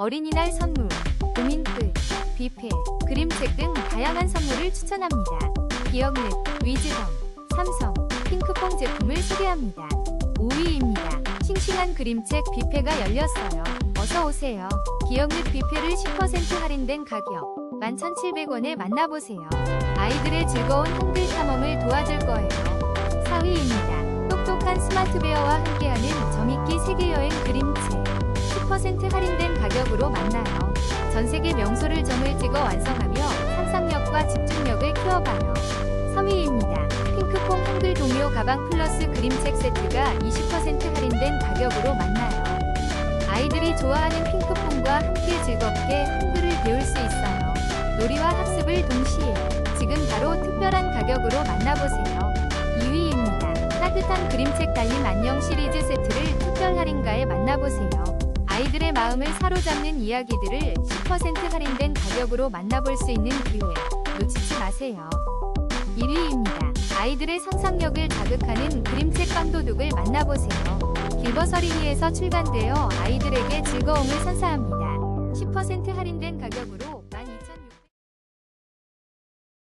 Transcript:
어린이날 선물, 고민끝, 뷔페, 그림책 등 다양한 선물을 추천합니다. 기억넷, 위즈덤, 삼성, 핑크퐁 제품을 소개합니다. 5위입니다. 싱싱한 그림책 뷔페가 열렸어요. 어서 오세요. 기억넷 뷔페를 10% 할인된 가격 11,700원에 만나보세요. 아이들의 즐거운 한글 탐험을 도와줄 거예요. 4위입니다. 똑똑한 스마트베어와 함께하는 점있기 세계여행 그림책 10% 할인된 가격으로 만나요. 전세계 명소를 점을 찍어 완성하며 상상력과 집중력을 키워봐요. 3위입니다. 핑크퐁 한글 동요 가방 플러스 그림책 세트가 20% 할인된 가격으로 만나요. 아이들이 좋아하는 핑크퐁과 함께 즐겁게 한글을 배울 수 있어요. 놀이와 학습을 동시에 지금 바로 특별한 가격으로 만나보세요. 2위입니다. 따뜻한 그림책 달림 안녕 시리즈 세트를 특별 할인가에 만나보세요. 아이들의 마음을 사로잡는 이야기들을 10% 할인된 가격으로 만나볼 수 있는 기회 놓치지 마세요. 1위입니다. 아이들의 상상력을 자극하는 그림책 빵도둑을 만나보세요. 길버서리니에서 출간되어 아이들에게 즐거움을 선사합니다. 10% 할인된 가격으로